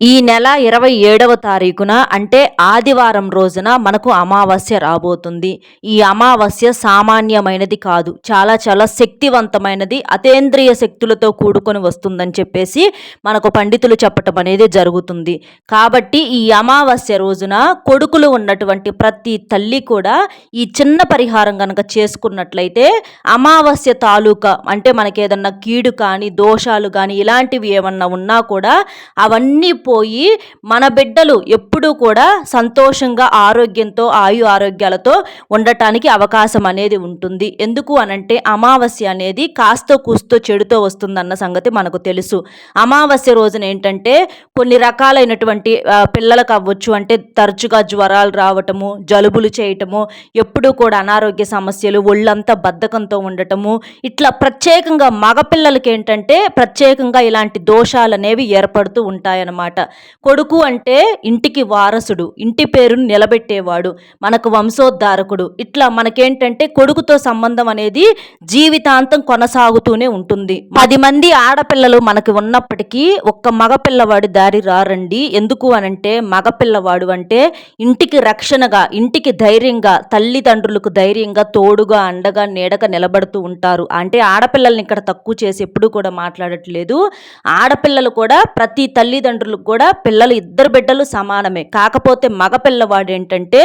ఈ నెల ఇరవై ఏడవ తారీఖున అంటే ఆదివారం రోజున మనకు అమావాస్య రాబోతుంది. ఈ అమావాస్య సామాన్యమైనది కాదు. చాలా చాలా శక్తివంతమైనది. అతేంద్రియ శక్తులతో కూడుకొని వస్తుందని చెప్పేసి మనకు పండితులు చెప్పటం అనేది జరుగుతుంది. కాబట్టి ఈ అమావాస్య రోజున కొడుకులు ఉన్నటువంటి ప్రతి తల్లి కూడా ఈ చిన్న పరిహారం కనుక చేసుకున్నట్లయితే అమావాస్య తాలూకా అంటే మనకేదన్నా కీడు కానీ దోషాలు కానీ ఇలాంటివి ఏమన్నా ఉన్నా కూడా అవన్నీ పోయి మన బిడ్డలు ఎప్పుడూ కూడా సంతోషంగా ఆరోగ్యంతో ఆయు ఆరోగ్యాలతో ఉండటానికి అవకాశం అనేది ఉంటుంది. ఎందుకు అనంటే అమావాస్య అనేది కాస్తో కూస్తో చెడుతో వస్తుందన్న సంగతి మనకు తెలుసు. అమావాస్య రోజున ఏంటంటే కొన్ని రకాలైనటువంటి పిల్లలకు అవ్వచ్చు. అంటే తరచుగా జ్వరాలు రావటము జలుబులు చేయటము ఎప్పుడూ కూడా అనారోగ్య సమస్యలు ఒళ్ళంతా బద్ధకంతో ఉండటము. ఇట్లా ప్రత్యేకంగా మగపిల్లలకి ఏంటంటే ప్రత్యేకంగా ఇలాంటి దోషాలు అనేవి ఏర్పడుతూ ఉంటాయన్నమాట. కొడుకు అంటే ఇంటికి వారసుడు ఇంటి పేరును నిలబెట్టేవాడు మనకు వంశోద్ధారకుడు. ఇట్లా మనకేంటంటే కొడుకుతో సంబంధం అనేది జీవితాంతం కొనసాగుతూనే ఉంటుంది. పది మంది ఆడపిల్లలు మనకి ఉన్నప్పటికీ ఒక్క మగపిల్లవాడి దారి రారండి. ఎందుకు అనంటే మగపిల్లవాడు అంటే ఇంటికి రక్షణగా ఇంటికి ధైర్యంగా తల్లిదండ్రులకు ధైర్యంగా తోడుగా అండగా నీడగా నిలబడుతూ ఉంటారు. అంటే ఆడపిల్లల్ని ఇక్కడ తక్కువ చేసి ఎప్పుడూ కూడా మాట్లాడట్లేదు. ఆడపిల్లలు కూడా ప్రతి తల్లిదండ్రులు కూడా పిల్లలు ఇద్దరు బిడ్డలు సమానమే. కాకపోతే మగపిల్లవాడు ఏంటంటే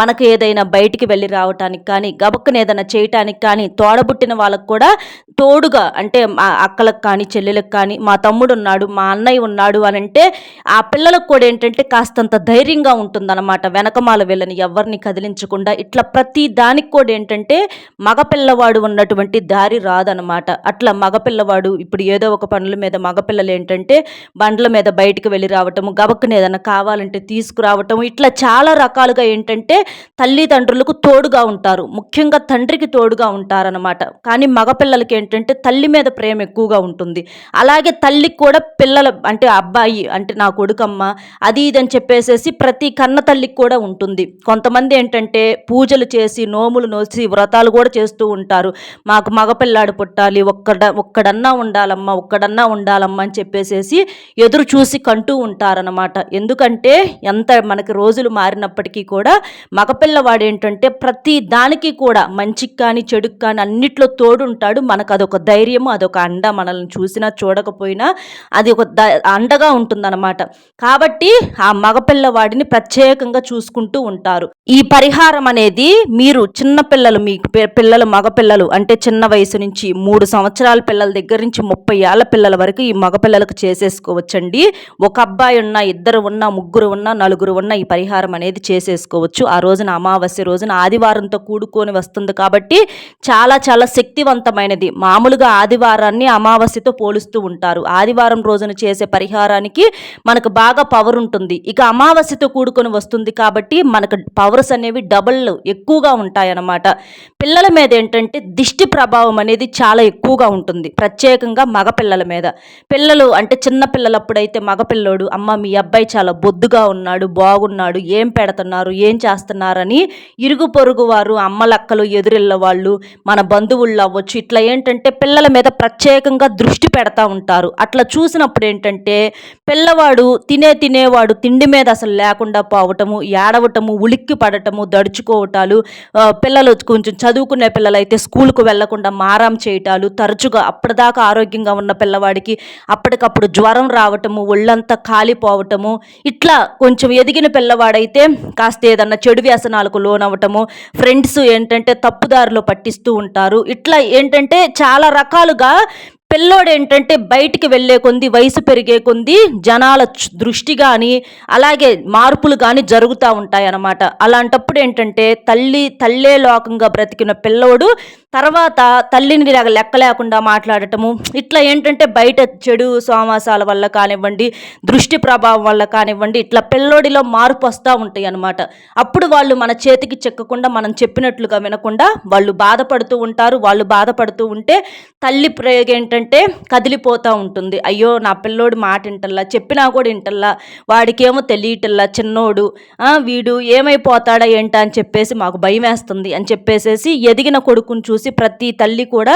మనకు ఏదైనా బయటికి వెళ్ళి రావటానికి కానీ గబక్కున ఏదైనా చేయటానికి కానీ తోడబుట్టిన వాళ్ళకు కూడా తోడుగా అంటే మా అక్కలకు కానీ చెల్లెలకు కానీ మా తమ్ముడు ఉన్నాడు మా అన్నయ్య ఉన్నాడు అని అంటే ఆ పిల్లలకు కూడా ఏంటంటే కాస్తంత ధైర్యంగా ఉంటుందన్నమాట. వెనకమాల వెళ్ళని ఎవరిని కదిలించకుండా ఇట్లా ప్రతి దానికి కూడా ఏంటంటే మగపిల్లవాడు ఉన్నటువంటి దారి రాదనమాట అట్లా మగపిల్లవాడు ఇప్పుడు ఏదో ఒక పనుల మీద మగపిల్లలు ఏంటంటే బండ్ల మీద బయటికి వెళ్ళి రావటము గబక్కున ఏదైనా కావాలంటే తీసుకురావటము ఇట్లా చాలా రకాలుగా ఏంటంటే తల్లిదండ్రులకు తోడుగా ఉంటారు. ముఖ్యంగా తండ్రికి తోడుగా ఉంటారనమాట కానీ మగపిల్లలకి ఏంటంటే తల్లి మీద ప్రేమ ఎక్కువగా ఉంటుంది. అలాగే తల్లికి కూడా పిల్లల అంటే అబ్బాయి అంటే నా కొడుకమ్మ అది ఇది అని చెప్పేసేసి ప్రతి కన్న తల్లికి కూడా ఉంటుంది. కొంతమంది ఏంటంటే పూజలు చేసి నోములు నోసి వ్రతాలు కూడా చేస్తూ ఉంటారు. మాకు మగపిల్లాడు పుట్టాలి ఒక్కడ ఒక్కడన్నా ఉండాలమ్మా ఒక్కడన్నా ఉండాలమ్మా అని చెప్పేసేసి ఎదురు చూసి కంటూ ఉంటారనమాట ఎందుకంటే ఎంత మనకి రోజులు మారినప్పటికీ కూడా మగపిల్లవాడు ఏంటంటే ప్రతి దానికి కూడా మంచికి కానీ చెడుకు కానీ అన్నిట్లో తోడుంటాడు. మనకు అదొక ధైర్యము అదొక అండ మనల్ని చూసినా చూడకపోయినా అది ఒక ద అండగా ఉంటుందన్నమాట. కాబట్టి ఆ మగపిల్లవాడిని ప్రత్యేకంగా చూసుకుంటూ ఉంటారు. ఈ పరిహారం అనేది మీరు చిన్న పిల్లలు మీ పిల్లలు మగపిల్లలు అంటే చిన్న వయసు నుంచి మూడు సంవత్సరాల పిల్లల దగ్గర నుంచి ముప్పై ఏళ్ళ పిల్లల వరకు ఈ మగపిల్లలకు చేసేసుకోవచ్చండి. ఒక అబ్బాయి ఉన్న ఇద్దరు ఉన్న ముగ్గురు ఉన్న నలుగురు ఉన్న ఈ పరిహారం అనేది చేసేసుకోవచ్చు. ఆ రోజున అమావాస్య రోజున ఆదివారంతో కూడుకొని వస్తుంది కాబట్టి చాలా చాలా శక్తివంతమైనది. మామూలుగా ఆదివారాన్ని అమావాస్యతో పోలుస్తూ ఉంటారు. ఆదివారం రోజున చేసే పరిహారానికి మనకు బాగా పవర్ ఉంటుంది. ఇక అమావాస్యతో కూడుకొని వస్తుంది కాబట్టి మనకు పవర్స్ అనేవి డబుల్ ఎక్కువగా ఉంటాయన్నమాట. పిల్లల మీద ఏంటంటే దిష్టి ప్రభావం అనేది చాలా ఎక్కువగా ఉంటుంది. ప్రత్యేకంగా మగ పిల్లల మీద. పిల్లలు అంటే చిన్న పిల్లలప్పుడైతే మగపిల్లోడు అమ్మ మీ అబ్బాయి చాలా బొద్దుగా ఉన్నాడు బాగున్నాడు ఏం పెడుతున్నారు ఏం చేస్తున్నారని ఇరుగు పొరుగు వారు అమ్మలక్కలు ఎదురిల్ల వాళ్ళు మన బంధువుళ్ళు అవ్వచ్చు. ఇట్లా ఏంటంటే పిల్లల మీద ప్రత్యేకంగా దృష్టి పెడతా ఉంటారు. అట్లా చూసినప్పుడు ఏంటంటే పిల్లవాడు తినే తినేవాడు తిండి మీద అసలు లేకుండా పోవటము ఏడవటము ఉలిక్కి పడటము దడుచుకోవటాలు పిల్లలు కొంచెం చదువుకునే పిల్లలైతే స్కూల్కు వెళ్ళకుండా మారం చేయటాలు. తరచుగా అప్పటిదాకా ఆరోగ్యంగా ఉన్న పిల్లవాడికి అప్పటికప్పుడు జ్వరం రావటము ఒళ్ళంతా కాలిపోవటము ఇట్లా కొంచెం ఎదిగిన పిల్లవాడైతే కాస్త ఏదన్నా చెడు వ్యసనాలకు లోనవ్వటము ఫ్రెండ్స్ ఏంటంటే తప్పుదారిలో పట్టిస్తూ ఉంటారు. ఇట్లా ఏంటంటే చాలా రకాలుగా పిల్లోడు ఏంటంటే బయటికి వెళ్ళే కొంది వయసు పెరిగే కొంది జనాల దృష్టి కానీ అలాగే మార్పులు కానీ జరుగుతూ ఉంటాయి అన్నమాట అలాంటప్పుడు ఏంటంటే తల్లి తల్లే లోకంగా బ్రతికిన పిల్లోడు తర్వాత తల్లిని లెక్క- లేకుండా మాట్లాడటము ఇట్లా ఏంటంటే బయట చెడు సోమాసాల వల్ల కానివ్వండి దృష్టి ప్రభావం వల్ల కానివ్వండి ఇట్లా పిల్లోడిలో మార్పు వస్తూ ఉంటాయి అన్నమాట. అప్పుడు వాళ్ళు మన చేతికి చెక్కకుండా మనం చెప్పినట్లుగా వినకుండా వాళ్ళు బాధపడుతూ ఉంటారు. వాళ్ళు బాధపడుతూ ఉంటే తల్లి ప్రయోగం ఏంటంటే కదిలిపోతూ ఉంటుంది. అయ్యో నా పిల్లోడు మాట వింటల్లా చెప్పినా కూడా వింటల్లా వాడికేమో తెలియటల్లా చిన్నోడు వీడు ఏమైపోతాడా ఏంటా అని చెప్పేసి మాకు భయం వేస్తుంది అని చెప్పేసేసి ఎదిగిన కొడుకుని చూసి చూసి ప్రతి తల్లి కూడా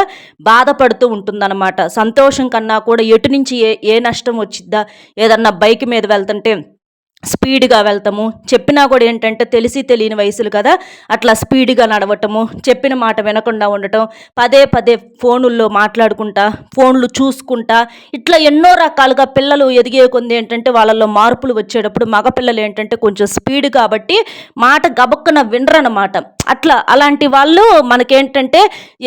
బాధపడుతూ ఉంటుందన్నమాట. సంతోషం కన్నా కూడా ఎటు నుంచి ఏ ఏ నష్టం వచ్చిద్దా? ఏదన్నా బైక్ మీద వెళ్తుంటే స్పీడ్గా వెళ్తాము. చెప్పినా కూడా ఏంటంటే తెలిసి తెలియని వయసులు కదా అట్లా స్పీడ్గా నడవటము చెప్పిన మాట వినకుండా ఉండటం పదే పదే ఫోనుల్లో మాట్లాడుకుంటా ఫోన్లు చూసుకుంటా ఇట్లా ఎన్నో రకాలుగా పిల్లలు ఎదిగే కొంది ఏంటంటే వాళ్ళల్లో మార్పులు వచ్చేటప్పుడు మగపిల్లలు ఏంటంటే కొంచెం స్పీడ్ కాబట్టి మాట గబక్కున వినరనమాట అట్లా అలాంటి వాళ్ళు మనకేంటంటే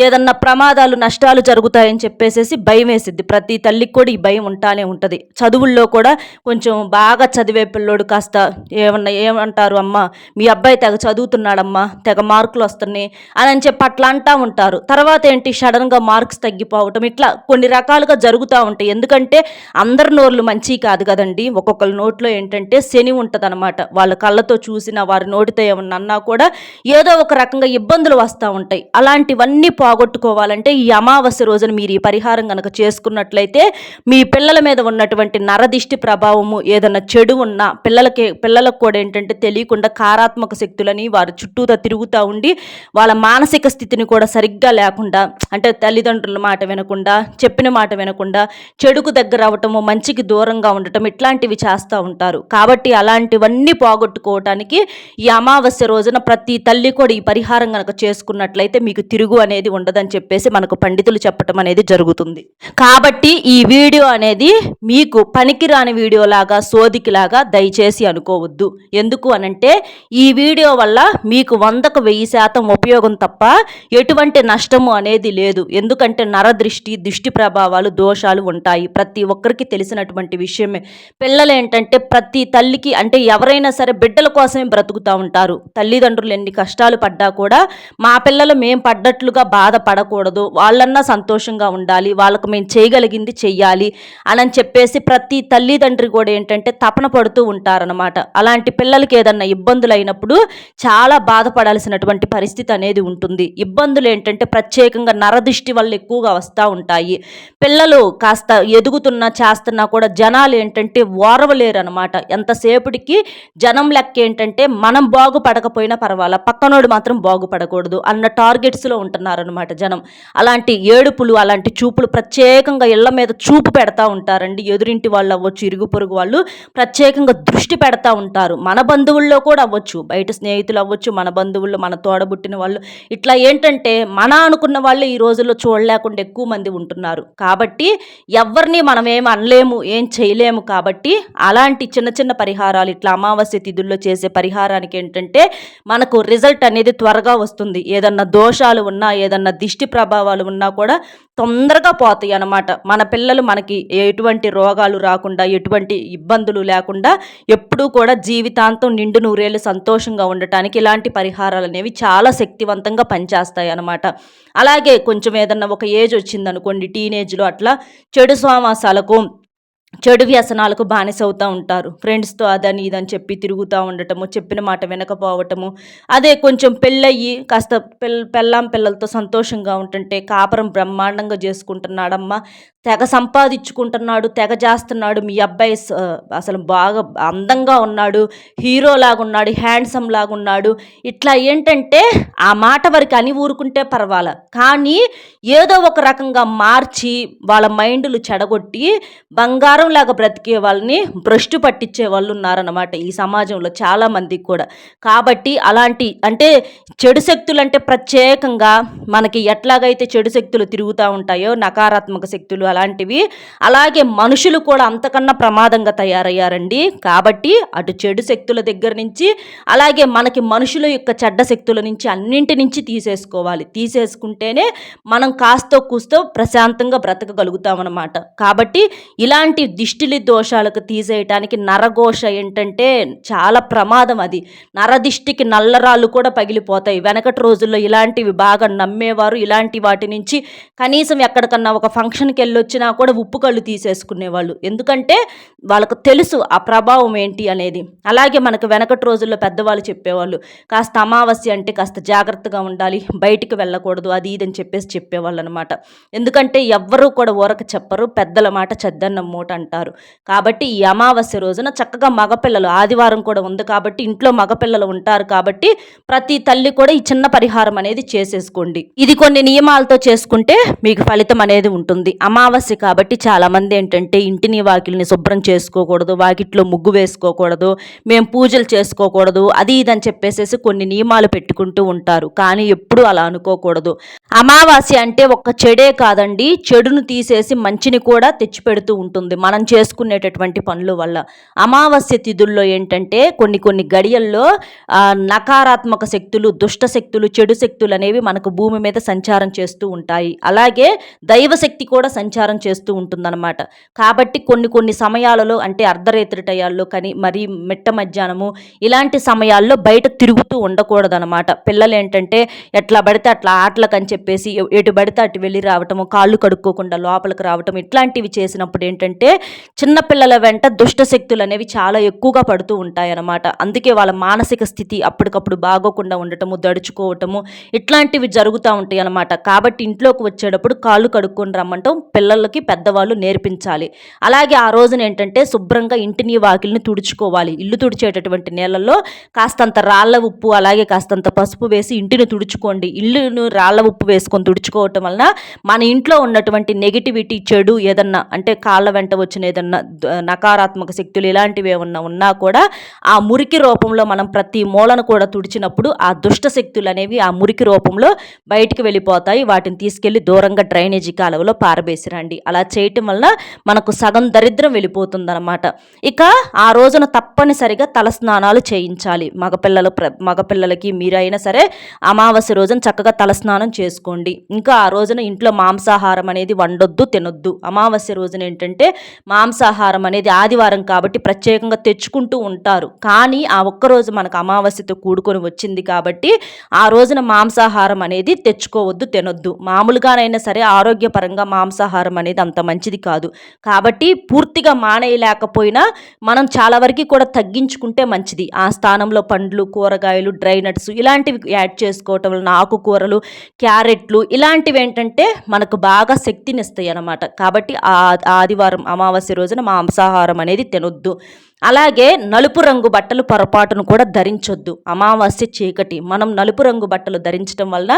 ఏదన్నా ప్రమాదాలు నష్టాలు జరుగుతాయని చెప్పేసేసి భయం వేసిద్ది ప్రతి తల్లికి కూడా ఈ భయం ఉంటానే ఉంటుంది. చదువుల్లో కూడా కొంచెం బాగా చదివే పిల్లోడు కాస్త ఏమన్నా ఏమంటారు అమ్మ మీ అబ్బాయి తెగ చదువుతున్నాడమ్మా తెగ మార్కులు వస్తున్నాయి అని అని చెప్పి అట్లా అంటా ఉంటారు. తర్వాత ఏంటి సడన్గా మార్క్స్ తగ్గిపోవటం ఇట్లా కొన్ని రకాలుగా జరుగుతూ ఉంటాయి. ఎందుకంటే అందరి నోర్లు మంచి కాదు కదండి. ఒక్కొక్కరి నోట్లో ఏంటంటే శని ఉంటుంది వాళ్ళ కళ్ళతో చూసిన వారి నోటితో ఏమన్నా అన్నా కూడా ఏదో ఒక రకంగా ఇబ్బందులు వస్తూ ఉంటాయి. అలాంటివన్నీ పోగొట్టుకోవాలంటే ఈ అమావాస్య రోజున మీరు ఈ పరిహారం కనుక చేసుకున్నట్లయితే మీ పిల్లల మీద ఉన్నటువంటి నరదిష్టి ప్రభావము ఏదైనా చెడు ఉన్నా పిల్లలకి పిల్లలకు కూడా ఏంటంటే తెలియకుండా కారాత్మక శక్తులని వారి చుట్టూతో తిరుగుతూ ఉండి వాళ్ళ మానసిక స్థితిని కూడా సరిగ్గా లేకుండా అంటే తల్లిదండ్రుల మాట వినకుండా చెప్పిన మాట వినకుండా చెడుకు దగ్గర అవటము మంచికి దూరంగా ఉండటం ఇట్లాంటివి చేస్తూ ఉంటారు. కాబట్టి అలాంటివన్నీ పోగొట్టుకోవటానికి ఈ అమావాస్య రోజున ప్రతి తల్లి కూడా ఈ పరిహారం కనుక చేసుకున్నట్లయితే మీకు తిరుగు అనేది ఉండదని చెప్పేసి మనకు పండితులు చెప్పటం అనేది జరుగుతుంది. కాబట్టి ఈ వీడియో అనేది మీకు పనికిరాని వీడియోలాగా సోదికిలాగా దయచేసి అనుకోవద్దు. ఎందుకు అనంటే ఈ వీడియో వల్ల మీకు వందకు వెయ్యి శాతం ఉపయోగం తప్ప ఎటువంటి నష్టము అనేది లేదు. ఎందుకంటే నరదృష్టి దృష్టి ప్రభావాలు దోషాలు ఉంటాయి. ప్రతి ఒక్కరికి తెలిసినటువంటి విషయమే. పిల్లలు ఏంటంటే ప్రతి తల్లికి అంటే ఎవరైనా సరే బిడ్డల కోసమే బ్రతుకుతూ ఉంటారు. తల్లిదండ్రులు ఎన్ని కష్టాలు పడ్డా కూడా మా పిల్లలు మేము పడ్డట్లుగా బాధపడకూడదు. వాళ్ళన్నా సంతోషంగా ఉండాలి. వాళ్ళకు మేము చేయగలిగింది చెయ్యాలి అని చెప్పేసి ప్రతి తల్లిదండ్రి కూడా ఏంటంటే తపన పడుతూ ఉంటారనమాట అలాంటి పిల్లలకి ఏదన్నా ఇబ్బందులు అయినప్పుడు చాలా బాధపడాల్సినటువంటి పరిస్థితి అనేది ఉంటుంది. ఇబ్బందులు ఏంటంటే ప్రత్యేకంగా నరదృష్టి వల్ల ఎక్కువగా వస్తూ ఉంటాయి. పిల్లలు కాస్త ఎదుగుతున్నా చేస్తున్నా కూడా జనాలు ఏంటంటే ఓరవలేరు అనమాట ఎంతసేపటికి జనం లెక్క ఏంటంటే మనం బాగుపడకపోయినా పర్వాలా. పక్కనోడు మాత్రం బాగుపడకూడదు అన్న టార్గెట్స్లో ఉంటున్నారనమాట జనం. అలాంటి ఏడుపులు అలాంటి చూపులు ప్రత్యేకంగా ఇళ్ళ మీద చూపు పెడతా ఉంటారండి. ఎదురింటి వాళ్ళు అవ్వచ్చు ఇరుగు పొరుగు వాళ్ళు ప్రత్యేకంగా దృష్టి పెడతా ఉంటారు. మన బంధువుల్లో కూడా అవ్వచ్చు. బయట స్నేహితులు అవ్వచ్చు మన బంధువుల్లో మన తోడబుట్టిన వాళ్ళు. ఇట్లా ఏంటంటే మన అనుకున్న వాళ్ళు ఈ రోజుల్లో చూడలేకుండా ఎక్కువ మంది ఉంటున్నారు. కాబట్టి ఎవరిని మనం ఏం అనలేము ఏం చేయలేము కాబట్టి అలాంటి చిన్న చిన్న పరిహారాలు ఇట్లా అమావాస్య తిథుల్లో చేసే పరిహారానికి ఏంటంటే మనకు రిజల్ట్ అనేది త్వరగా వస్తుంది. ఏదన్నా దోషాలు ఉన్నా ఏదన్నా దిష్టి ప్రభావాలు ఉన్నా కూడా తొందరగా పోతాయి అన్నమాట. మన పిల్లలు మనకి ఎటువంటి రోగాలు రాకుండా ఎటువంటి ఇబ్బందులు లేకుండా ఎప్పుడూ కూడా జీవితాంతం నిండు నూరేళ్ళు సంతోషంగా ఉండటానికి ఇలాంటి పరిహారాలు అనేవి చాలా శక్తివంతంగా పనిచేస్తాయి అన్నమాట. అలాగే కొంచెం ఏదన్నా ఒక ఏజ్ వచ్చిందనుకోండి టీనేజ్లో అట్లా చెడు సోమాసాలకు చెడు వ్యసనాలకు బానిస అవుతూ ఉంటారు. ఫ్రెండ్స్తో అదని ఇదని చెప్పి తిరుగుతూ ఉండటము చెప్పిన మాట వినకపోవటము అదే కొంచెం పెళ్ళయ్యి కాస్త పిల్ల పెళ్ళాం పిల్లలతో సంతోషంగా ఉంటుంటే కాపురం బ్రహ్మాండంగా చేసుకుంటున్నాడమ్మా. తెగ సంపాదించుకుంటున్నాడు తెగ చేస్తున్నాడు. మీ అబ్బాయి అసలు బాగా అందంగా ఉన్నాడు హీరో లాగున్నాడు హ్యాండ్సమ్ లాగున్నాడు. ఇట్లా ఏంటంటే ఆ మాట వరకు అని ఊరుకుంటే పర్వాలే. కానీ ఏదో ఒక రకంగా మార్చి వాళ్ళ మైండ్లు చెడగొట్టి బంగారం లాగా బ్రతికే వాళ్ళని భ్రష్టు పట్టించే వాళ్ళు ఉన్నారన్నమాట ఈ సమాజంలో చాలామందికి కూడా. కాబట్టి అలాంటి అంటే చెడు శక్తులు అంటే ప్రత్యేకంగా మనకి ఎట్లాగైతే చెడు శక్తులు తిరుగుతూ ఉంటాయో నకారాత్మక శక్తులు అలాంటివి అలాగే మనుషులు కూడా అంతకన్నా ప్రమాదంగా తయారయ్యారండి. కాబట్టి అటు చెడు శక్తుల దగ్గర నుంచి అలాగే మనకి మనుషుల యొక్క చెడ్డ శక్తుల నుంచి అన్నింటి నుంచి తీసేసుకోవాలి. తీసేసుకుంటేనే మనం కాస్తో కూస్తో ప్రశాంతంగా బ్రతకగలుగుతామన్నమాట. కాబట్టి ఇలాంటి దిష్టిలి దోషాలకు తీసేయటానికి నరఘోష ఏంటంటే చాలా ప్రమాదం అది. నరదిష్టికి నల్లరాళ్ళు కూడా పగిలిపోతాయి. వెనకటి రోజుల్లో ఇలాంటివి బాగా నమ్మేవారు. ఇలాంటి వాటి నుంచి కనీసం ఎక్కడికన్నా ఒక ఫంక్షన్కి వెళ్ళి వచ్చినా కూడా ఉప్పు కళ్ళు తీసేసుకునేవాళ్ళు. ఎందుకంటే వాళ్ళకు తెలుసు ఆ ప్రభావం ఏంటి అనేది. అలాగే మనకు వెనకటి రోజుల్లో పెద్దవాళ్ళు చెప్పేవాళ్ళు కాస్త అమావాస్య అంటే కాస్త జాగ్రత్తగా ఉండాలి బయటికి వెళ్ళకూడదు అది ఇదని చెప్పేసి చెప్పేవాళ్ళు అనమాట ఎందుకంటే ఎవ్వరూ కూడా ఊరక చెప్పరు పెద్దల మాట చెద్దన్న మూట అంటారు. కాబట్టి ఈ అమావాస్య రోజున చక్కగా మగపిల్లలు ఆదివారం కూడా ఉంది కాబట్టి ఇంట్లో మగపిల్లలు ఉంటారు కాబట్టి ప్రతి తల్లి కూడా ఈ చిన్న పరిహారం అనేది చేసేసుకోండి. ఇది కొన్ని నియమాలతో చేసుకుంటే మీకు ఫలితం అనేది ఉంటుంది. అమావాస్య కాబట్టి చాలా మంది ఏంటంటే ఇంటిని వాకిల్ని శుభ్రం చేసుకోకూడదు వాకిట్లో ముగ్గు వేసుకోకూడదు మేము పూజలు చేసుకోకూడదు అది ఇదని చెప్పేసేసి కొన్ని నియమాలు పెట్టుకుంటూ ఉంటారు. కానీ ఎప్పుడు అలా అనుకోకూడదు. అమావాస్య అంటే ఒక్క చెడే కాదండి. చెడును తీసేసి మంచిని కూడా తెచ్చిపెడుతూ ఉంటుంది. మనం చేసుకునేటటువంటి పనుల వల్ల. అమావాస్య తిథుల్లో ఏంటంటే కొన్ని కొన్ని గడియల్లో నకారాత్మక శక్తులు దుష్ట శక్తులు చెడు శక్తులు అనేవి మనకు భూమి మీద సంచారం చేస్తూ ఉంటాయి. అలాగే దైవశక్తి కూడా సంచారం చేస్తూ ఉంటుందన్నమాట. కాబట్టి కొన్ని కొన్ని సమయాలలో అంటే అర్ధరేత్రి టయాల్లో కానీ మరి మిట్ట మధ్యాహ్నము ఇలాంటి సమయాల్లో బయట తిరుగుతూ ఉండకూడదనమాట పిల్లలు ఏంటంటే ఎట్లా పడితే అట్లా ఆటలకు అని చెప్పేసి ఎటు పడితే అటు వెళ్ళి రావటము కాళ్ళు కడుక్కోకుండా లోపలికి రావటం ఇట్లాంటివి చేసినప్పుడు ఏంటంటే చిన్నపిల్లల వెంట దుష్ట శక్తులు అనేవి చాలా ఎక్కువగా పడుతూ ఉంటాయన్నమాట. అందుకే వాళ్ళ మానసిక స్థితి అప్పటికప్పుడు బాగోకుండా ఉండటము దడుచుకోవటము ఇట్లాంటివి జరుగుతూ ఉంటాయి అన్నమాట కాబట్టి ఇంట్లోకి వచ్చేటప్పుడు కాళ్ళు కడుక్కొని రమ్మంటాం పిల్లలకి పెద్దవాళ్ళు నేర్పించాలి. అలాగే ఆ రోజున ఏంటంటే శుభ్రంగా ఇంటిని వాకిల్ని తుడుచుకోవాలి. ఇల్లు తుడిచేటటువంటి నీళ్ళల్లో కాస్తంత రాళ్ళ ఉప్పు అలాగే కాస్తంత పసుపు వేసి ఇంటిని తుడుచుకోండి. ఇల్లును రాళ్ళ ఉప్పు వేసుకొని తుడుచుకోవటం వలన మన ఇంట్లో ఉన్నటువంటి నెగిటివిటీ చెడు ఏదన్నా అంటే కాళ్ళ వెంట వచ్చిన ఏదన్నా నకారాత్మక శక్తులు ఇలాంటివి ఏమన్నా ఉన్నా కూడా ఆ మురికి రూపంలో మనం ప్రతి మూలను కూడా తుడిచినప్పుడు ఆ దుష్ట శక్తులు అనేవి ఆ మురికి రూపంలో బయటికి వెళ్ళిపోతాయి. వాటిని తీసుకెళ్ళి దూరంగా డ్రైనేజీ కాలువలో పారబేసిరండి. అలా చేయటం వలన మనకు సగం దరిద్రం వెళ్ళిపోతుందన్నమాట. ఇక ఆ రోజున తప్పనిసరిగా తల స్నానాలు చేయించాలి. మగపిల్లలు ప్ర మగపిల్లలకి మీరైనా సరే అమావాస్య రోజున చక్కగా తలస్నానం చేసుకోండి. ఇంకా ఆ రోజున ఇంట్లో మాంసాహారం అనేది వండొద్దు తినొద్దు. అమావాస్య రోజున ఏంటంటే మాంసాహారం అనేది ఆదివారం కాబట్టి ప్రత్యేకంగా తెచ్చుకుంటూ ఉంటారు. కానీ ఆ ఒక్కరోజు మనకు అమావాస్యతో కూడుకొని వచ్చింది కాబట్టి ఆ రోజున మాంసాహారం అనేది తెచ్చుకోవద్దు తినొద్దు. మామూలుగానైనా సరే ఆరోగ్యపరంగా మాంసాహారం అనేది అంత మంచిది కాదు. కాబట్టి పూర్తిగా మానేయలేకపోయినా మనం చాలా వరకు కూడా తగ్గించుకుంటే మంచిది. ఆ స్థానంలో పండ్లు కూరగాయలు డ్రై నట్స్ ఇలాంటివి యాడ్ చేసుకోవటం వలన ఆకుకూరలు క్యారెట్లు ఇలాంటివి ఏంటంటే మనకు బాగా శక్తినిస్తాయి అన్నమాట కాబట్టి ఆ ఆదివారం అమావాస్య రోజున మాంసాహారం అనేది తినొద్దు. అలాగే నలుపు రంగు బట్టలు పొరపాటును కూడా ధరించొద్దు. అమావాస్య చీకటి. మనం నలుపు రంగు బట్టలు ధరించడం వలన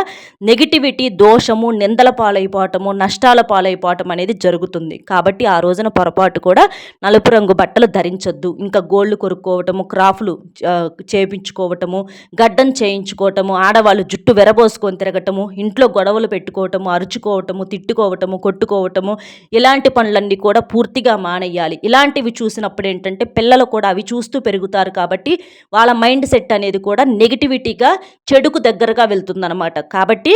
నెగిటివిటీ దోషము నిందల పాలైపోవటము నష్టాల పాలైపోవటం అనేది జరుగుతుంది. కాబట్టి ఆ రోజున పొరపాటు కూడా నలుపు రంగు బట్టలు ధరించొద్దు. ఇంకా గోళ్ళు కొరుక్కోవటము క్రాఫ్లు చేయించుకోవటము చేపించుకోవటము గడ్డం చేయించుకోవటము ఆడవాళ్ళు జుట్టు వెరబోసుకొని తిరగటము ఇంట్లో గొడవలు పెట్టుకోవటము అరుచుకోవటము తిట్టుకోవటము కొట్టుకోవటము ఇలాంటి పనులన్నీ కూడా పూర్తిగా మానేయాలి. ఇలాంటివి చూసినప్పుడు ఏంటంటే పిల్లలు కూడా అవి చూస్తూ పెరుగుతారు కాబట్టి వాళ్ళ మైండ్ సెట్ అనేది కూడా నెగిటివిటీగా చెడుకు దగ్గరగా వెళ్తుందన్నమాట. కాబట్టి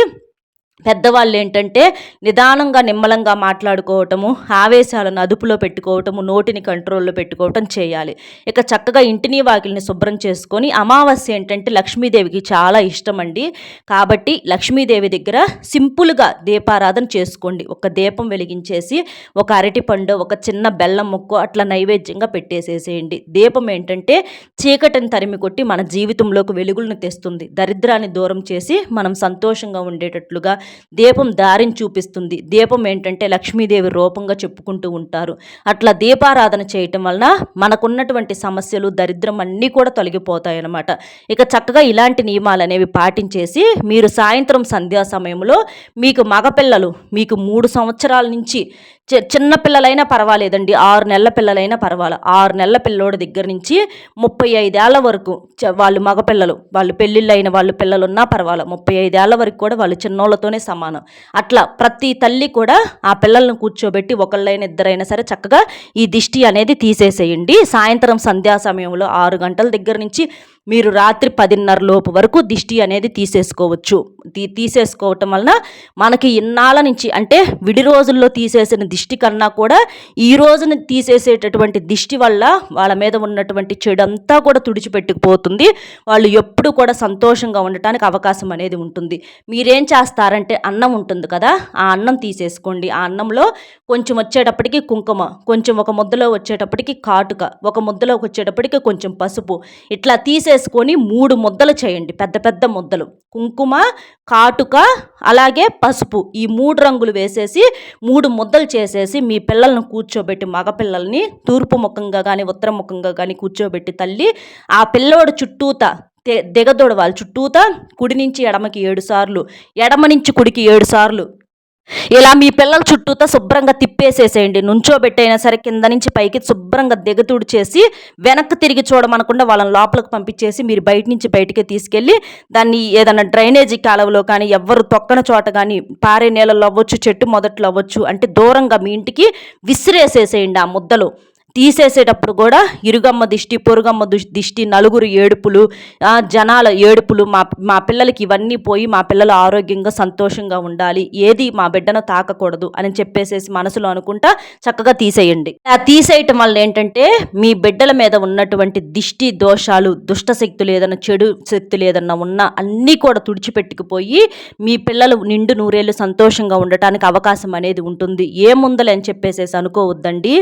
పెద్దవాళ్ళు ఏంటంటే నిదానంగా నిమ్మలంగా మాట్లాడుకోవటము ఆవేశాలను అదుపులో పెట్టుకోవటము నోటిని కంట్రోల్లో పెట్టుకోవటం చేయాలి. ఇక చక్కగా ఇంటిని వాకిల్ని శుభ్రం చేసుకొని అమావాస్య ఏంటంటే లక్ష్మీదేవికి చాలా ఇష్టం అండి కాబట్టి లక్ష్మీదేవి దగ్గర సింపుల్గా దీపారాధన చేసుకోండి. ఒక దీపం వెలిగించేసి ఒక అరటిపండు ఒక చిన్న బెల్లం ముక్కు అట్లా నైవేద్యంగా పెట్టేసేసేయండి. దీపం ఏంటంటే చీకటిని తరిమి కొట్టి మన జీవితంలోకి వెలుగులను తెస్తుంది. దరిద్రాన్ని దూరం చేసి మనం సంతోషంగా ఉండేటట్లుగా దీపం దారిని చూపిస్తుంది. దీపం ఏంటంటే లక్ష్మీదేవి రూపంగా చెప్పుకుంటూ ఉంటారు. అట్లా దీపారాధన చేయటం వలన మనకున్నటువంటి సమస్యలు దరిద్రం అన్నీ కూడా తొలగిపోతాయి అన్నమాట ఇక చక్కగా ఇలాంటి నియమాలు అనేవి పాటించేసి మీరు సాయంత్రం సంధ్యా సమయంలో మీకు మగపిల్లలు మీకు మూడు సంవత్సరాల నుంచి చిన్న పిల్లలైనా పర్వాలేదండి. ఆరు నెలల పిల్లలైనా పర్వాలేదు ఆరు నెలల పిల్లోడి దగ్గర నుంచి ముప్పై ఐదేళ్ళ వరకు వాళ్ళు మగపిల్లలు వాళ్ళు పెళ్ళిళ్ళు అయిన వాళ్ళు పిల్లలు ఉన్నా పర్వాలేదు ముప్పై ఐదేళ్ళ వరకు కూడా వాళ్ళు చిన్నోళ్ళతోనే సమానం. అట్లా ప్రతి తల్లి కూడా ఆ పిల్లల్ని కూర్చోబెట్టి ఒకళ్ళైనా ఇద్దరైనా సరే చక్కగా ఈ దిష్టి అనేది తీసేసేయండి. సాయంత్రం సంధ్యా సమయంలో ఆరు గంటల దగ్గర నుంచి మీరు రాత్రి పదిన్నర లోపు వరకు దిష్టి అనేది తీసేసుకోవచ్చు. తీ తీసేసుకోవటం వలన మనకి ఇన్నాళ్ళ నుంచి అంటే విడి రోజుల్లో తీసేసిన దిష్టి కన్నా కూడా ఈ రోజున తీసేసేటటువంటి దిష్టి వల్ల వాళ్ళ మీద ఉన్నటువంటి చెడంతా కూడా తుడిచిపెట్టుకుపోతుంది. వాళ్ళు ఎప్పుడు కూడా సంతోషంగా ఉండటానికి అవకాశం అనేది ఉంటుంది. మీరేం చేస్తారంటే అన్నం ఉంటుంది కదా ఆ అన్నం తీసేసుకోండి. ఆ అన్నంలో కొంచెం వచ్చేటప్పటికి కుంకుమ కొంచెం ఒక ముద్దలో వచ్చేటప్పటికి కాటుక ఒక ముద్దలోకి వచ్చేటప్పటికి కొంచెం పసుపు ఇట్లా తీసే చేసుకొని మూడు ముద్దలు చేయండి. పెద్ద పెద్ద ముద్దలు. కుంకుమ కాటుక అలాగే పసుపు ఈ మూడు రంగులు వేసేసి మూడు ముద్దలు చేసేసి మీ పిల్లలను కూర్చోబెట్టి మగపిల్లల్ని తూర్పు ముఖంగా కానీ ఉత్తర ముఖంగా కానీ కూర్చోబెట్టి తల్లి ఆ పిల్లోడు చుట్టూత తె దిగదొడవాలి చుట్టూత కుడి నుంచి ఎడమకి ఏడు సార్లు ఎడమ నుంచి కుడికి ఏడు సార్లు ఇలా మీ పిల్లల చుట్టూతో శుభ్రంగా తిప్పేసేసేయండి. నుంచోబెట్టైనా సరే కింద నుంచి పైకి శుభ్రంగా దిగతుడు చేసి వెనక్కి తిరిగి చూడమనకుండా వాళ్ళని లోపలికి పంపించేసి మీరు బయట నుంచి బయటికి తీసుకెళ్ళి దాన్ని ఏదైనా డ్రైనేజీ కాలువలో కానీ ఎవ్వరు తొక్కన చోట కానీ పారే నీళ్ళలో అవ్వచ్చు చెట్టు మొదట్లో అవ్వచ్చు అంటే దూరంగా మీ ఇంటికి విసిరేసేసేయండి ఆ ముద్దలు. తీసేసేటప్పుడు కూడా ఇరుగమ్మ దిష్టి పొరుగమ్మ దిష్టి నలుగురు ఏడుపులు జనాల ఏడుపులు మా మా పిల్లలకి ఇవన్నీ పోయి మా పిల్లలు ఆరోగ్యంగా సంతోషంగా ఉండాలి. ఏది మా బిడ్డను తాకకూడదు అని చెప్పేసేసి మనసులో అనుకుంటా చక్కగా తీసేయండి. ఆ తీసేయటం వల్ల ఏంటంటే మీ బిడ్డల మీద ఉన్నటువంటి దిష్టి దోషాలు దుష్ట శక్తులు ఏదైనా చెడు శక్తులు ఏదన్నా ఉన్నా అన్నీ కూడా తుడిచిపెట్టుకుపోయి మీ పిల్లలు నిండు నూరేళ్ళు సంతోషంగా ఉండటానికి అవకాశం అనేది ఉంటుంది. ఏముందలే అని చెప్పేసేసి అనుకోవద్దండి.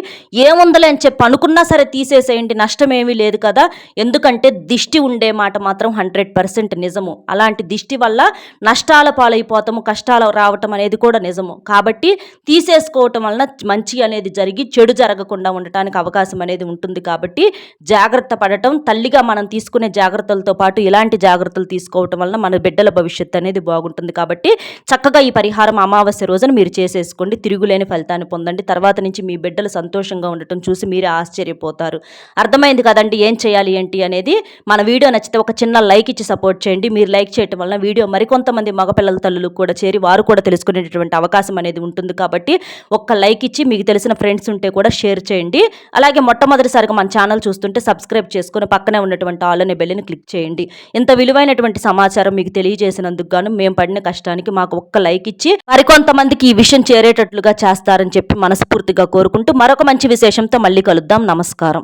ఏముందలే అని చెప్పి అనుకున్నా సరే తీసేసేయండి నష్టం ఏమీ లేదు కదా. ఎందుకంటే దిష్టి ఉండే మాట మాత్రం హండ్రెడ్ పర్సెంట్ నిజము. అలాంటి దిష్టి వల్ల నష్టాల పాలైపోతాము కష్టాలు రావటం అనేది కూడా నిజము. కాబట్టి తీసేసుకోవటం వలన మంచి అనేది జరిగి చెడు జరగకుండా ఉండటానికి అవకాశం అనేది ఉంటుంది కాబట్టి జాగ్రత్త పడటం తల్లిగా మనం తీసుకునే జాగ్రత్తలతో పాటు ఇలాంటి జాగ్రత్తలు తీసుకోవటం వలన మన బిడ్డల భవిష్యత్తు అనేది బాగుంటుంది కాబట్టి చక్కగా ఈ పరిహారం అమావాస్య రోజున మీరు చేసేసుకోండి. తిరుగులేని ఫలితాన్ని పొందండి. తర్వాత నుంచి మీ బిడ్డలు సంతోషంగా ఉండటం చూసి మీరే ఆశ్చర్యపోతారు. అర్థమైంది కదండి ఏం చేయాలి ఏంటి అనేది. మన వీడియో నచ్చితే ఒక చిన్న లైక్ ఇచ్చి సపోర్ట్ చేయండి. మీరు లైక్ చేయటం వలన వీడియో మరికొంతమంది మగపిల్లల తల్లులకు కూడా చేరి వారు కూడా తెలుసుకునేటటువంటి అవకాశం అనేది ఉంటుంది కాబట్టి ఒక్క లైక్ ఇచ్చి మీకు తెలిసిన ఫ్రెండ్స్ ఉంటే కూడా షేర్ చేయండి. అలాగే మొట్టమొదటిసారిగా మన ఛానల్ చూస్తుంటే సబ్స్క్రైబ్ చేసుకుని పక్కనే ఉన్నటువంటి ఆల్ అనే బెల్లిని క్లిక్ చేయండి. ఇంత విలువైనటువంటి సమాచారం మీకు తెలియజేసినందుకు గాను మేము పడిన కష్టానికి మాకు ఒక్క లైక్ ఇచ్చి మరికొంతమందికి ఈ విషయం చేరేటట్లుగా చేస్తారని చెప్పి మనస్ఫూర్తిగా కోరుకుంటూ మరొక మంచి విశేషంతో మళ్ళీ మళ్ళీ కలుద్దాం. నమస్కారం.